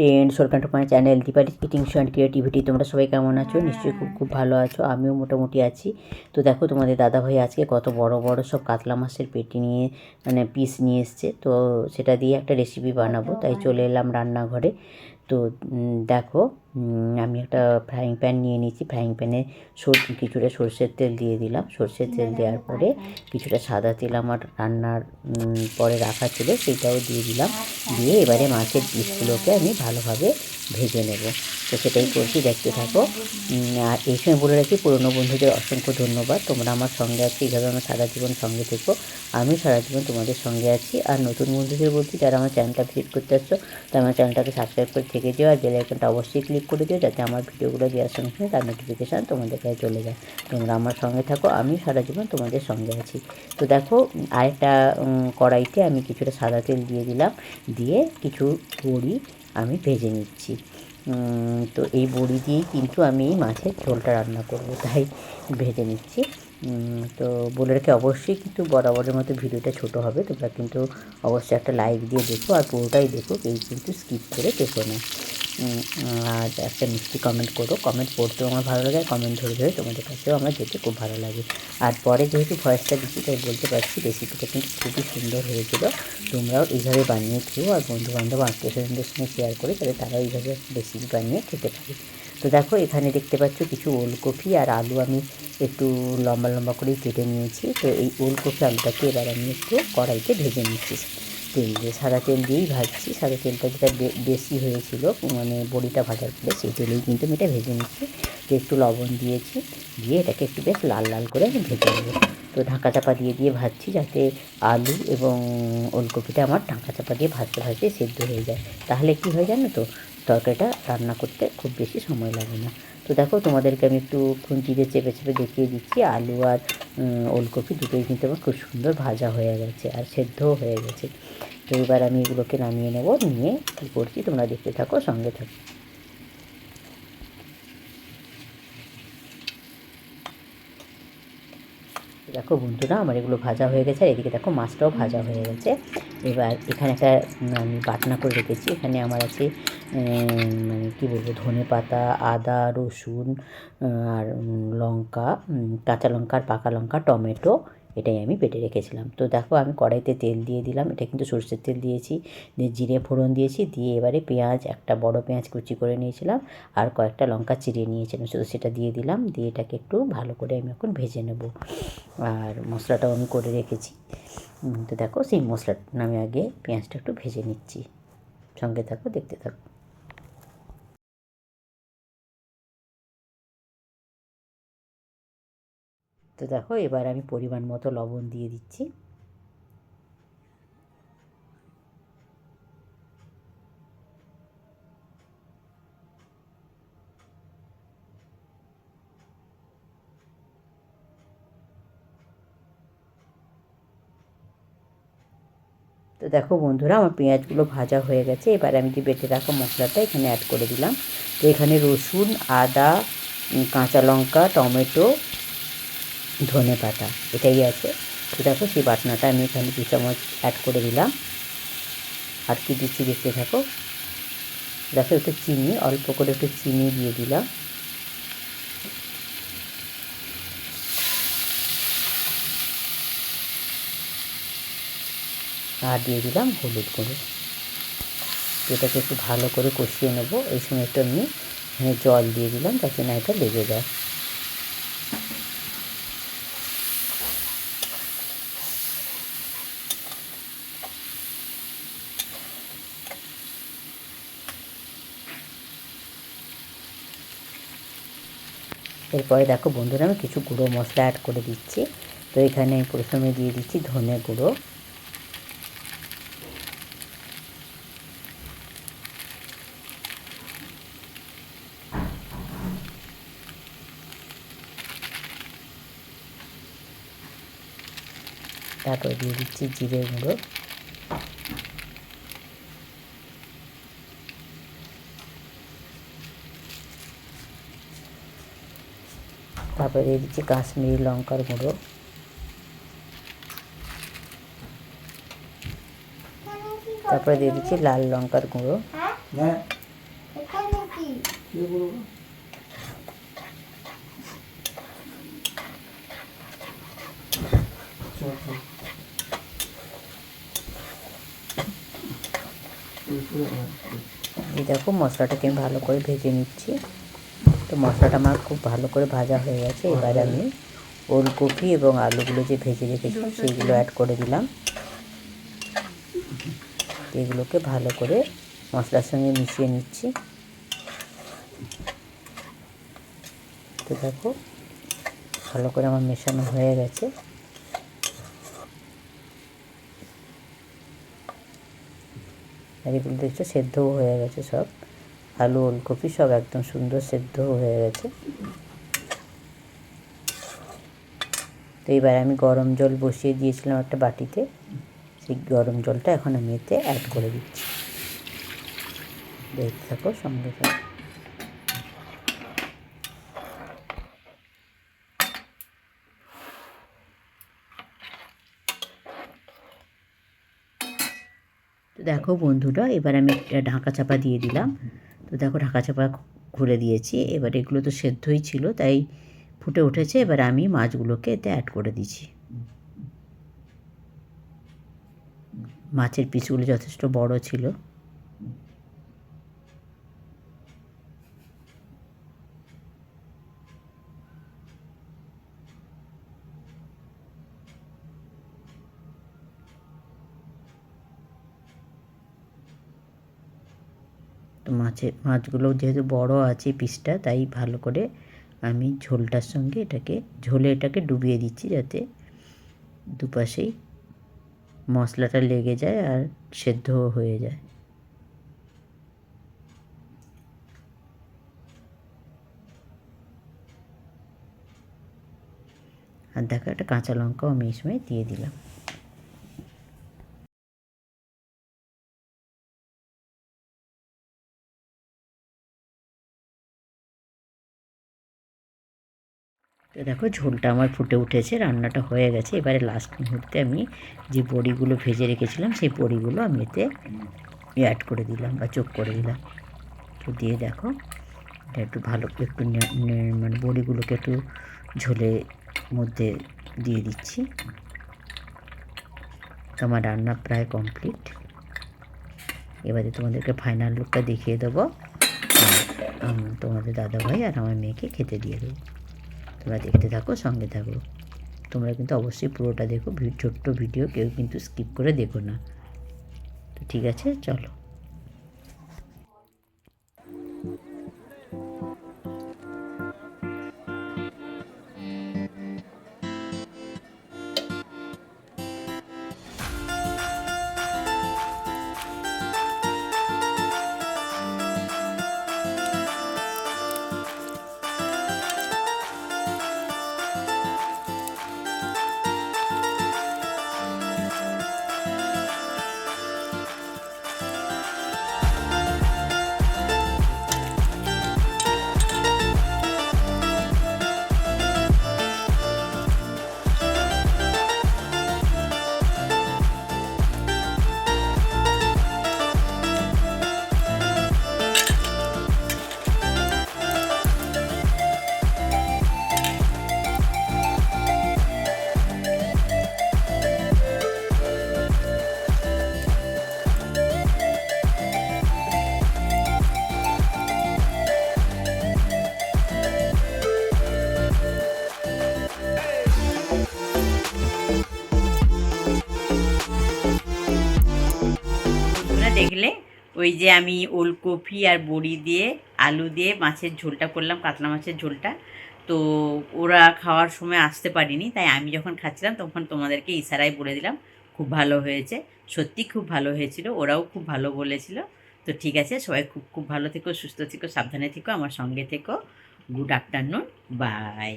Friends welcome to my channel Deepali eating show and creativity তোমরা সবাই কেমন আছো? নিশ্চয়ই খুব খুব ভালো আছো। আমিও মোটামুটি আছি। তো দেখো তোমাদের দাদা ভাই আজকে কত বড় বড় সব কাতলা মাছের পেটি নিয়ে মানে পিস নিয়ে এসছে। তো সেটা দিয়ে একটা রেসিপি বানাবো। তাই চলে এলাম রান্নাঘরে। তো দেখো আমি একটা ফ্রাইং প্যান নিয়ে নিয়েছি। ফ্রাইং প্যানে সর কিছুটা সর্ষের তেল দিয়ে দিলাম। সর্ষের তেল দেওয়ার পরে কিছুটা সাদা তেল আমার রান্নার পরে রাখা ছিল সেটাও দিয়ে দিলাম। দিয়ে এবারে মাছের পিসগুলোকে আমি ভালোভাবে ভেজে নেব। তো সেটাই করছি দেখতে থাকো। আর এই সময় বলে রাখি পুরনো বন্ধুদের অসংখ্য ধন্যবাদ। তোমরা আমার সঙ্গে আছো এইভাবে আমার সারা জীবন সঙ্গে থেকো। আমি সারা জীবন তোমাদের সঙ্গে আছি। আর নতুন বন্ধুদের বলছি যারা আমার চ্যানেলটা ভিজিট করতে আসছো তারা আমার চ্যানেলটাকে সাবস্ক্রাইব করে থেকে দিও আর বেল আইকনটা অবশ্যই ক্লিক করে দিও যাতে আমার ভিডিওগুলো দেওয়ার সঙ্গে সঙ্গে তার নোটিফিকেশান তোমাদের কাছে চলে যায়। তোমরা আমার সঙ্গে থাকো, আমি সারা জীবন তোমাদের সঙ্গে আছি। তো দেখো, আরেকটা কড়াইতে আমি কিছুটা সাদা তেল দিয়ে দিলাম, দিয়ে কিছু বড়ি আমি ভেজে নিচ্ছি। তো এই বড়ি দিয়েই কিন্তু আমি মাছের ঝোলটা রান্না করব, তাই ভেজে নিচ্ছি। তো বলে রেখে অবশ্যই কিন্তু বরাবরের মতো ভিডিওটা ছোট হবে, তোমরা কিন্তু অবশ্যই একটা লাইক দিয়ে দেখো আর পুরোটাই দেখো, কেউ কিন্তু স্কিপ করে দেখো না। আর একটা মিষ্টি কমেন্ট করো কমেন্ট পড়তেও আমার ভালো লাগে কমেন্ট ধরে ধরে তোমাদের কাছেও আমার যেতে খুব ভালো লাগে। আর পরে যেহেতু ভয়েসটা দিচ্ছি, তাই বলতে পারছি রেসিপিটা কিন্তু খুবই সুন্দর হয়েছিল, তোমরাও এইভাবে বানিয়ে খেয়েও আর বন্ধু বান্ধব আত্মীয় স্বজনদের সঙ্গে শেয়ার করে, তাহলে তারাও এইভাবে রেসিপি বানিয়ে খেতে পারে। তো দেখো, এখানে দেখতে পাচ্ছ কিছু ওলকপি আর আলু আমি একটু লম্বা লম্বা করে কেটে নিয়েছি। তো এই ওলকপি আলুটাকে এবার আমি একটু কড়াইতে ভেজে নিচ্ছি। তেল দিয়ে সাদা তেল দিয়েই ভাজছি। সাদা তেলটা যেটা বেশি হয়েছিল মানে বড়িটা ভাজার পরে সেই তেলেই কিন্তু আমি এটা ভেজে নিচ্ছি। তো একটু লবণ দিয়েছি, দিয়ে এটাকে একটু বেশ লাল লাল করে আমি ভেজে নেব। তো ঢাকা চাপা দিয়ে দিয়ে ভাজছি যাতে আলু এবং ওলকপিটা আমার ঢাকা চাপা দিয়ে ভাজতে ভাজতে সেদ্ধ হয়ে যায়। তাহলে কি হয় জানো তো তরকারিটা রান্না করতে খুব বেশি সময় লাগে না। তো দেখো, তোমাদেরকে আমি একটু খুঁজি দিয়ে চেপে চেপে দেখিয়ে দিচ্ছি। আলু আর ওলকপি দুটোই কিন্তু আমার খুব সুন্দর ভাজা হয়ে গেছে আর সেদ্ধও হয়ে গেছে। তো এবার আমি এগুলোকে নামিয়ে নেব, নিয়ে কী করছি তোমরা দেখতে থাকো, সঙ্গে থাকো। দেখো বন্ধুরা, আমার এগুলো ভাজা হয়ে গেছে, আর এদিকে দেখো মাছটাও ভাজা হয়ে গেছে। এবার এখানে একটা আমি বাটনা করে রেখেছি। এখানে আমার আছে মানে কী বলব, ধনে পাতা, আদা, রসুন আর লঙ্কা কাঁচা লঙ্কা আর পাকা লঙ্কা, টমেটো এটাই আমি বেটে রেখেছিলাম। তো দেখো আমি কড়াইতে তেল দিয়ে দিলাম, এটা কিন্তু সরষের তেল দিয়েছি, দিয়ে জিরে ফোড়ন দিয়েছি, দিয়ে এবারে পেঁয়াজ, একটা বড় পেঁয়াজ কুচি করে নিয়েছিলাম, আর কয়েকটা লঙ্কা চিড়িয়ে নিয়েছিলাম, শুধু সেটা দিয়ে দিলাম, দিয়ে এটাকে একটু ভালো করে আমি এখন ভেজে নেব। আর মশলাটাও আমি করে রেখেছি। তো দেখো সেই মশলাটা আমি আগে পেঁয়াজটা একটু ভেজে নিচ্ছি। সঙ্গে থাকো, দেখতে থাকো। তো দেখো, এবার আমি পরিমাণ মতো লবণ দিয়ে দিচ্ছি। তো দেখো বন্ধুরা, আমার পেঁয়াজগুলো ভাজা হয়ে গেছে। এবার আমি যে বেটে রাখা মশলাটা এখানে অ্যাড করে দিলাম। তো এখানে রসুন, আদা কাঁচা লঙ্কা, টমেটো ধনে পাতা, এটাই আছে। তো দেখো সেই বাটনাটা আমি এখানে দু চামচ অ্যাড করে দিলাম। আর কি দিচ্ছি দেখতে থাকো। দেখো একটু চিনি, অল্প করে একটু চিনি দিয়ে দিলাম। আর দিয়ে দিলাম হলুদ গুঁড়ো। এটাকে একটু ভালো করে কষিয়ে নেব। এই সময় একটু আমি জল দিয়ে দিলাম যাতে না এটা লেগে যায়। এরপরে দেখো বন্ধুরা আমি কিছু গুঁড়ো মশলা অ্যাড করে দিচ্ছি। তো এখানে প্রথমে দিয়ে দিচ্ছি ধনে গুঁড়ো। তারপর দিয়ে দিচ্ছি জিরে গুঁড়ো। তারপরে দিয়ে দিচ্ছি কাশ্মীরি লঙ্কার গুঁড়ো। তারপরে দিয়ে দিচ্ছি লাল লঙ্কার গুঁড়ো। হ্যাঁ। এই দেখো মশলাটাকে ভালো করে ভেজে নিচ্ছি। মশলাটা আমার খুব ভালো করে ভাজা হয়ে গেছে। এবার আমি ওলকপি এবং আলুগুলো যে ভেজে রেখেছিলাম সেইগুলো অ্যাড করে দিলাম। এগুলোকে ভালো করে মশলার সঙ্গে মিশিয়ে নিচ্ছি। তো দেখো, ভালো করে আমার মেশানো হয়ে গেছে। আর এগুলো দেখছ, সেদ্ধও হয়ে গেছে সব। আলু ওলকপি সব একদম সুন্দর সেদ্ধ হয়ে গেছে। তো এবার আমি গরম জল বসিয়ে দিয়েছিলাম একটা বাটিতে। সেই গরম জলটা এখন আমি এতে অ্যাড করে দিচ্ছি। দেখতে থাকো সঙ্গে থাকো দেখো বন্ধুরা, এবার আমি একটা ঢাকা চাপা দিয়ে দিলাম। তো দেখো ঢাকা চাপা খুলে দিয়েছি। এবার এগুলো তো সেদ্ধই ছিল, তাই ফুটে উঠেছে। এবার আমি মাছগুলোকে এতে অ্যাড করে দিচ্ছি। মাছের পিসগুলো যথেষ্ট বড় ছিল। তো মাছের মাছগুলো যেহেতু বড় আছে পিসটা তাই ভালো করে আমি ঝোলটার সঙ্গে এটাকে, ঝোলে এটাকে ডুবিয়ে দিচ্ছি যাতে দুপাশেই মশলাটা লেগে যায় আর সেদ্ধও হয়ে যায়। আর দেখো একটা কাঁচা লঙ্কাও আমি এই সময় দিয়ে দিলাম। তো দেখো, ঝোলটা আমার ফুটে উঠেছে, রান্নাটা হয়ে গেছে। এবারে লাস্ট মুহূর্তে আমি যে বড়িগুলো ভেজে রেখেছিলাম, সেই বড়িগুলো আমি এতে অ্যাড করে দিলাম বা চোখ করে দিলাম। তো দিয়ে দেখো, এটা একটু ভালো, একটু মানে বড়িগুলোকে একটু ঝোলে মধ্যে দিয়ে দিচ্ছি। তো আমার রান্না প্রায় কমপ্লিট এবারে তোমাদেরকে ফাইনাল লুকটা দেখিয়ে দেবো। তোমাদের দাদাভাই আর আমার মেয়েকে খেতে দিয়ে দেবো। তোমরা দেখতে থাকো, সঙ্গে থাকো। তোমরা কিন্তু অবশ্যই পুরোটা দেখো ছোট্ট ভিডিও, কেউ কিন্তু স্কিপ করে দেখো না। তো ঠিক আছে, চলো। দেখলে ওই যে আমি ওলকপি আর বড়ি দিয়ে, আলু দিয়ে মাছের ঝোলটা করলাম, কাতলা মাছের ঝোলটা। তো ওরা খাওয়ার সময় আসতে পারিনি, তাই আমি যখন খাচ্ছিলাম তখন তোমাদেরকে ইশারায় বলে দিলাম, খুব ভালো হয়েছে। সত্যি খুব ভালো হয়েছিল, ওরাও খুব ভালো বলেছিল। তো ঠিক আছে, সবাই খুব খুব ভালো থেকো, সুস্থ থেকো, সাবধানে থেকো, আমার সঙ্গে থেকো। Good afternoon by